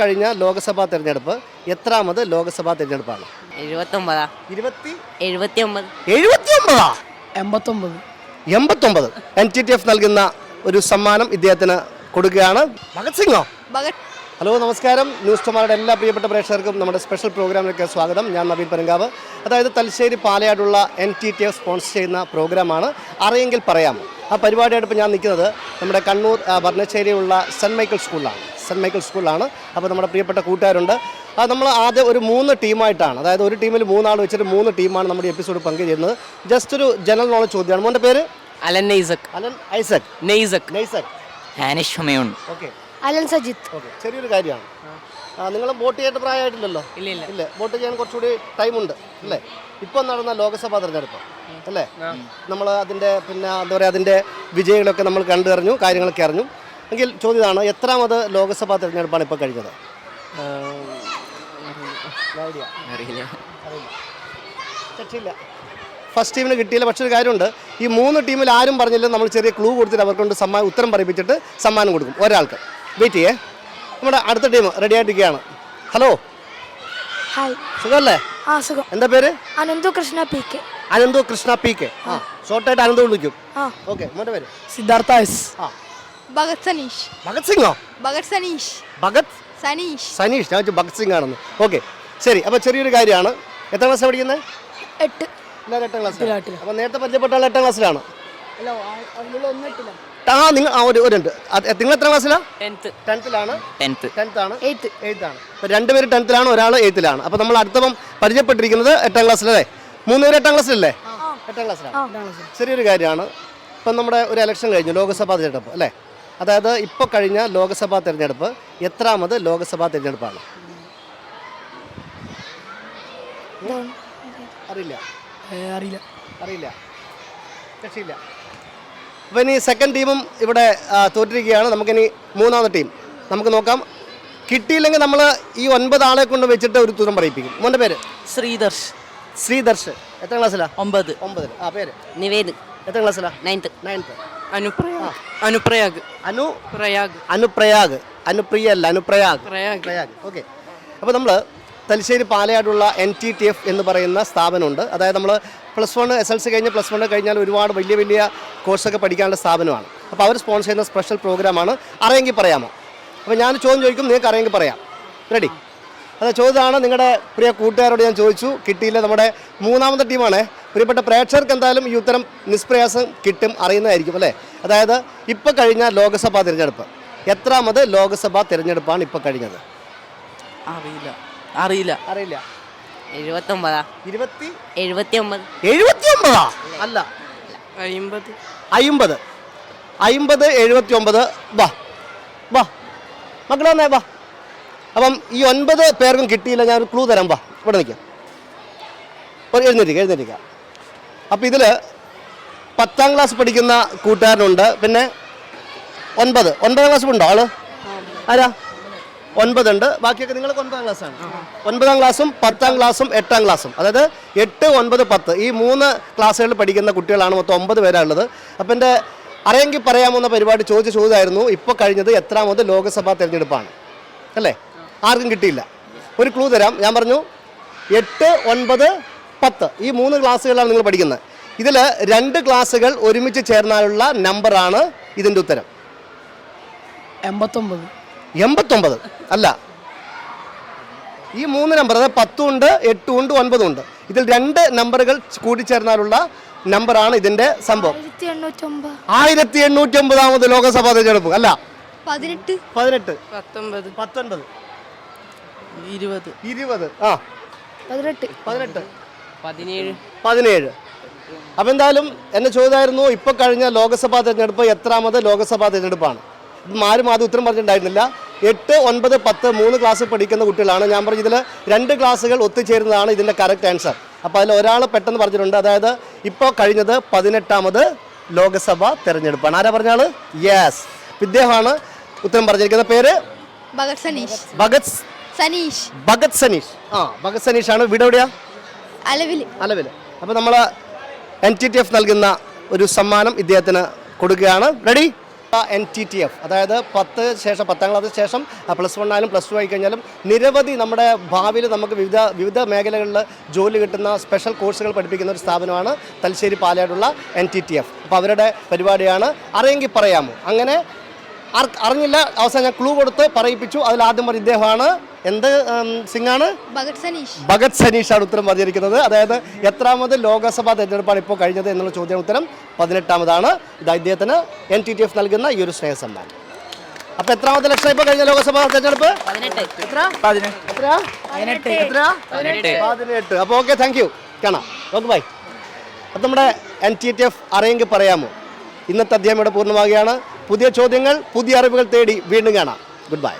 കഴിഞ്ഞ ലോക്സഭാ തെരഞ്ഞെടുപ്പ് എത്രാമത് ലോക്സഭാ തെരഞ്ഞെടുപ്പാണ്? എഴുപത്തൊമ്പതാ. ഇരുപത്തി? എൺപത്തൊമ്പത്. എൺപത്തൊമ്പത്. എൻ ടി ടി എഫ് നൽകുന്ന ഒരു സമ്മാനം ഇദ്ദേഹത്തിന് കൊടുക്കുകയാണ്. ഭഗത് സിംഗോ? ഹലോ നമസ്കാരം. ന്യൂസ് ടുമാരുടെ എല്ലാ പ്രിയപ്പെട്ട പ്രേക്ഷകർക്കും നമ്മുടെ സ്പെഷ്യൽ പ്രോഗ്രാമിലേക്ക് സ്വാഗതം. ഞാൻ നവീൻ പരങ്കാവ്. അതായത് Thalassery പാലയാടുള്ള N T T F sponsor ചെയ്യുന്ന പ്രോഗ്രാമാണ്. അറിയെങ്കിൽ പറയാം ആ പരിപാടിയായിട്ട് ഇപ്പോൾ ഞാൻ നിൽക്കുന്നത് നമ്മുടെ കണ്ണൂർ വർണശ്ശേരിയുള്ള ഭരണശ്ശേരിയുള്ള സെന്റ് മൈക്കിൾ സ്കൂളിലാണ്. സെന്റ് മൈക്കിൾ സ്കൂളിലാണ്. അപ്പോൾ നമ്മുടെ പ്രിയപ്പെട്ട കൂട്ടുകാരുണ്ട്. അത് നമ്മൾ ആദ്യം ഒരു മൂന്ന് ടീമായിട്ടാണ്. അതായത് ഒരു ടീമിൽ മൂന്നാൾ വെച്ചിട്ട് മൂന്ന് ടീമാണ് നമ്മുടെ എപ്പിസോഡ് പങ്കുചേരുന്നത്. ജസ്റ്റ് ഒരു ജനറൽ നോളജ് ചോദ്യമാണ്. മോന്റെ പേര്? Alan നെയ്സക്. Alan Isaac. നെയ്സക്. നെയ്സക്. Hanish Humayun. Okay. Alan Sajith. Okay. ചെറിയൊരു കാര്യമാണ്. നിങ്ങൾ വോട്ട് ചെയ്യേണ്ട പ്രായമായിട്ടില്ലല്ലോ? ഇല്ല ഇല്ല. ഇല്ല. വോട്ട് ചെയ്യാൻ കുറച്ചുകൂടി ടൈമുണ്ട് അല്ലേ? ഇപ്പം നടന്ന ലോക്സഭാ തെരഞ്ഞെടുപ്പ് അല്ലേ? നമ്മൾ അതിന്റെ പിന്നെ എന്താ പറയുക അതിന്റെ വിജയികളൊക്കെ നമ്മൾ കണ്ടറിഞ്ഞു കാര്യങ്ങളൊക്കെ അറിഞ്ഞു. എങ്കിൽ ചോദ്യമാണ് എത്രാമത് ലോക്സഭാ തിരഞ്ഞെടുപ്പാണ് ഇപ്പോൾ കഴിഞ്ഞത്? അറിയില്ല. ഫസ്റ്റ് ടീമിന് കിട്ടിയില്ല പക്ഷേ ഒരു കാര്യമുണ്ട്. ഈ മൂന്ന് ടീമിൽ ആരും പറഞ്ഞില്ല നമ്മൾ ചെറിയ ക്ലൂ കൊടുത്തിട്ട് അവർക്കൊണ്ട് സമ്മാനം ഉത്തരം പറയിപ്പിച്ചിട്ട് സമ്മാനം കൊടുക്കും ഒരാൾക്ക്. വെയിറ്റ് ചെയ്യേ. നമ്മുടെ അടുത്ത ടീം റെഡി ആയിട്ടിരിക്കുകയാണ്. ഹലോ ഹായ് സുഖമല്ലേ? ആ സുഖം. എന്താ പേര്? Ananthu Krishna P K. Ananthu Krishna P K. ആ ഷോർട്ടായിട്ട് അനന്തു വിളിക്കും. ആ. ഓക്കെ മോന്റെ പേര്? സിദ്ധാർത്ഥ എസ്. ആ. ഭഗത് സനീഷ്. ഭഗത് സിംഗോ? ഭഗത് സനീഷ്. ഭഗത്? സനീഷ്. സനീഷ് ഞാൻ വെച്ചു ഭഗത് സിംഗ് ആണെന്ന്. ഓക്കെ ശരി അപ്പോൾ ചെറിയൊരു കാര്യമാണ്. എത്ര ക്ലാസ് പഠിക്കുന്നത് എട്ട്. എല്ലാവരും എട്ടാം ക്ലാസ് എട്ടിൽ. അപ്പോൾ നേരത്തെ പരിചയപ്പെട്ട ആൾ എട്ടാം ക്ലാസ്സിലാണ്. ആ നിങ്ങൾ ആ ഒരു ഒരു ഉണ്ട് അത് നിങ്ങൾ എത്ര ക്ലാസ്സിലാണ് ടെൻത്ത്. ടെൻത്തിലാണ്? ടെൻത്ത്. ടെൻത്ത് ആണ് എയ്ത്ത്. എയ്ത്ത് ആണ് അപ്പോൾ രണ്ടുപേര് ടെൻത്തിലാണ് ഒരാൾ എയ്ത്തിലാണ്. അപ്പോൾ നമ്മൾ അടുത്തപ്പം പരിചയപ്പെട്ടിരിക്കുന്നത് എട്ടാം ക്ലാസ്സിലല്ലേ? മൂന്ന് പേര് എട്ടാം ക്ലാസ്സിലല്ലേ? എട്ടാം ക്ലാസ്സിലാണ്. ചെറിയൊരു കാര്യമാണ്. ഇപ്പം നമ്മുടെ ഒരു ഇലക്ഷൻ കഴിഞ്ഞു ലോക്സഭാ തിരഞ്ഞെടുപ്പ് അല്ലേ? അതായത് ഇപ്പോൾ കഴിഞ്ഞ ലോക്സഭാ തിരഞ്ഞെടുപ്പ് എത്രാമത് ലോക്സഭാ തിരഞ്ഞെടുപ്പാണ്? അറിയില്ല. അറിയില്ല. അറിയില്ല. രക്ഷയില്ല അപ്പോൾ ഇനി സെക്കൻഡ് ടീമും ഇവിടെ തോറ്റിരിക്കുകയാണ്. നമുക്കിനി മൂന്നാമത്തെ ടീം നമുക്ക് നോക്കാം. കിട്ടിയില്ലെങ്കിൽ നമ്മൾ ഈ ഒൻപത് ആളെ കൊണ്ട് വെച്ചിട്ട് ഒരു തുരം പറയിപ്പിക്കും. മോന്റെ പേര്? ശ്രീദർശ്. ശ്രീദർശ്. എത്ര ക്ലാസ്സിലാ ഒമ്പത്. ഒമ്പതിൽ ആ പേര്? നിവേദ്. എത്ര ക്ലാസ്സിലാ നയൻത്ത് നയൻത്ത് അനുപ്രയാഗ്. അനുപ്രയാഗ്. അനു പ്രയാഗ്. അനുപ്രയാഗ്. അനുപ്രിയ അല്ല അനുപ്രയാഗ്. പ്രയാഗ്. പ്രയാഗ്. ഓക്കെ. അപ്പോൾ നമ്മൾ തലശ്ശേരി പാലയാടുള്ള എൻ ടി ടി എഫ് എന്ന് പറയുന്ന സ്ഥാപനമുണ്ട്. അതായത് നമ്മൾ plus one S L C കഴിഞ്ഞ് പ്ലസ് വൺ കഴിഞ്ഞാൽ ഒരുപാട് വലിയ വലിയ കോഴ്സൊക്കെ പഠിക്കാനുള്ള സ്ഥാപനമാണ്. അപ്പോൾ അവർ സ്പോൺസർ ചെയ്യുന്ന സ്പെഷ്യൽ പ്രോഗ്രാമാണ്. അറിയെങ്കിൽ പറയാമോ? അപ്പോൾ ഞാൻ ചോദ്യം ചോദിക്കും നിങ്ങൾക്ക് അറിയെങ്കിൽ പറയാം. റെഡി? അത് ചോദിച്ചതാണ് നിങ്ങളുടെ പ്രിയ കൂട്ടുകാരോട് ഞാൻ ചോദിച്ചു. കിട്ടിയില്ല നമ്മുടെ മൂന്നാമത്തെ ടീമാണ്. പ്രിയപ്പെട്ട പ്രേക്ഷകർക്ക് എന്തായാലും ഈ ഉത്തരം നിഷ്പ്രയാസം കിട്ടും അറിയുന്നതായിരിക്കും അല്ലേ? അതായത് ഇപ്പോൾ കഴിഞ്ഞ ലോക്സഭാ തിരഞ്ഞെടുപ്പ്. എത്രാമത് ലോക്സഭാ തിരഞ്ഞെടുപ്പാണ് ഇപ്പോൾ കഴിഞ്ഞത്? അറിയില്ല. അറിയില്ല. അറിയില്ല. എഴുപത്തൊമ്പതാ? ഇരുപത്തി? എഴുപത്തി ഒമ്പത് എഴുപത്തി ഒമ്പതാ അല്ല. അമ്പത് അയിമ്പത്. അയിമ്പത് എഴുപത്തി ഒമ്പത് വാ. വാ. മക്കളെ വന്നേ വാ. അപ്പം ഈ ഒൻപത് പേർക്കും കിട്ടിയില്ല ഞാൻ ഒരു ക്ലൂ തരാം വാ. ഇവിടെ നിൽക്കാം ഒരു എഴുന്നേറ്റിക്ക എഴുന്നേറ്റിക്ക അപ്പോൾ ഇതിൽ പത്താം ക്ലാസ് പഠിക്കുന്ന കൂട്ടുകാരനുണ്ട്. പിന്നെ ഒൻപത്. ഒൻപതാം ക്ലാസ് ഉണ്ടോ ആൾ? ആരാ? ഒൻപതുണ്ട് ബാക്കിയൊക്കെ നിങ്ങൾക്ക് ഒൻപതാം ക്ലാസ്സാണ് ഒൻപതാം ക്ലാസ്സും പത്താം ക്ലാസ്സും എട്ടാം ക്ലാസ്സും അതായത് എട്ട് ഒൻപത് പത്ത്. ഈ മൂന്ന് ക്ലാസ്സുകളിൽ പഠിക്കുന്ന കുട്ടികളാണ് മൊത്തം ഒമ്പത് പേരാണുള്ളത്. അപ്പം എന്റെ അറിയെങ്കിൽ പറയാമോ എന്ന പരിപാടി ചോദിച്ച ചോദ്യമായിരുന്നു. ഇപ്പോൾ കഴിഞ്ഞത് എത്രാമത് ലോക്സഭാ തിരഞ്ഞെടുപ്പാണ്. അല്ലേ? ആർക്കും കിട്ടിയില്ല. ഒരു ക്ലൂ തരാം. ഞാൻ പറഞ്ഞു എട്ട് ഒൻപത് പത്ത്. ഈ മൂന്ന് ക്ലാസ്സുകളാണ് നിങ്ങൾ പഠിക്കുന്നത്. ഇതിൽ രണ്ട് ക്ലാസ്സുകൾ ഒരുമിച്ച് ചേർന്നാലുള്ള നമ്പറാണ് ഇതിന്റെ ഉത്തരം. എൺപത്തൊമ്പത്. എൺപത്തൊമ്പത്. അല്ല. ഈ മൂന്ന് നമ്പർ അതായത് പത്തും ഉണ്ട് എട്ടും ഉണ്ട് ഒൻപതും ഉണ്ട്. ഇതിൽ രണ്ട് നമ്പറുകൾ കൂടിച്ചേർന്നാലുള്ള നമ്പറാണ് ഇതിന്റെ സംഭവം. ആയിരത്തി എണ്ണൂറ്റി ഒമ്പതാമത് ലോകസഭാ തെരഞ്ഞെടുപ്പ്. അല്ല. പതിനെട്ട്. പതിനെട്ട്. പത്തൊമ്പത്. പത്തൊൻപത്. ഇരുപത്. ഇരുപത്. ആ. പതിനെട്ട്. പതിനെട്ട്. പതിനേഴ്. പതിനേഴ്. അപ്പം എന്തായാലും എന്നെ ചോദ്യമായിരുന്നു ഇപ്പോൾ കഴിഞ്ഞ ലോക്സഭാ തെരഞ്ഞെടുപ്പ് എത്രാമത് ലോക്സഭാ തെരഞ്ഞെടുപ്പാണ്. ഇപ്പം ആരും ആദ്യം ഉത്തരം പറഞ്ഞിട്ടുണ്ടായിരുന്നില്ല. എട്ട് ഒൻപത് പത്ത് മൂന്ന് ക്ലാസ് പഠിക്കുന്ന കുട്ടികളാണ്. ഞാൻ പറഞ്ഞു ഇതിൽ രണ്ട് ക്ലാസ്സുകൾ ഒത്തുചേരുന്നതാണ് ഇതിന്റെ കറക്റ്റ് ആൻസർ. അപ്പോൾ അതിൽ ഒരാൾ പെട്ടെന്ന് പറഞ്ഞിട്ടുണ്ട്. അതായത് ഇപ്പോൾ കഴിഞ്ഞത് പതിനെട്ടാമത് ലോക്സഭാ തെരഞ്ഞെടുപ്പാണ്. ആരാ പറഞ്ഞാൽ യെസ് ഇദ്ദേഹമാണ് ഉത്തരം പറഞ്ഞിരിക്കുന്ന പേര്? ഭഗത് സനീഷ്. ഭഗത് സനീഷ്. ഭഗത് സനീഷ്. ആ ഭഗത് സനീഷാണ്. വീട് എവിടെയാ? അലവിൽ അലവിൽ അപ്പോൾ നമ്മൾ എൻ ടി ടി എഫ് നൽകുന്ന ഒരു സമ്മാനം ഇദ്ദേഹത്തിന് കൊടുക്കുകയാണ്. Ready N T T F അതായത് പത്ത് ശേഷം പത്താം ക്ലാസ്സിന് ശേഷം പ്ലസ് വൺ ആയാലും പ്ലസ് ടു ആയി കഴിഞ്ഞാലും നിരവധി നമ്മുടെ ഭാവിയിൽ നമുക്ക് വിവിധ വിവിധ മേഖലകളിൽ ജോലി കിട്ടുന്ന സ്പെഷ്യൽ കോഴ്സുകൾ പഠിപ്പിക്കുന്ന ഒരു സ്ഥാപനമാണ് തലശ്ശേരി പാലയാടുള്ള എൻ ടി ടി എഫ് അപ്പോൾ അവരുടെ പരിപാടിയാണ്. അറിയെങ്കിൽ പറയാമോ? അങ്ങനെ അറിഞ്ഞില്ല. അവസാനം ഞാൻ ക്ലൂ കൊടുത്ത് പറയിപ്പിച്ചു. അതിൽ ആദ്യം പറഞ്ഞ ഇദ്ദേഹമാണ് എന്ത് സിംഗ് സിംഗാണ്? ഭഗത് സനീഷ്. ആണ് സനീഷാണ് ഉത്തരം പറഞ്ഞിരിക്കുന്നത്. അതായത് എത്രാമത് ലോക്സഭാ തെരഞ്ഞെടുപ്പാണ് ഇപ്പോൾ കഴിഞ്ഞത് എന്നുള്ള ചോദ്യം ഉത്തരം. പതിനെട്ടാമതാണ്. ഇത് ഇദ്ദേഹത്തിന് എൻ ടി ടി എഫ് നൽകുന്ന ഈ ഒരു സ്നേഹ സമ്മാനം. അപ്പൊ എത്രാമത്തെ ലക്ഷം ഇപ്പൊ കഴിഞ്ഞ ലോക്സഭാ തെരഞ്ഞെടുപ്പ്? പതിനെട്ട്. അപ്പൊ ഓക്കെ താങ്ക് യു കാണാം. ഓക്കെ ബൈ അപ്പം നമ്മുടെ എൻ ടി ടി എഫ് അറിയെങ്കിൽ പറയാമോ? ഇന്നത്തെ അധ്യായം ഇവിടെ പൂർണമാകുകയാണ് പുതിയ ചോദ്യങ്ങൾ പുതിയ അറിവുകൾ തേടി വീണ്ടും കാണാം. Good bye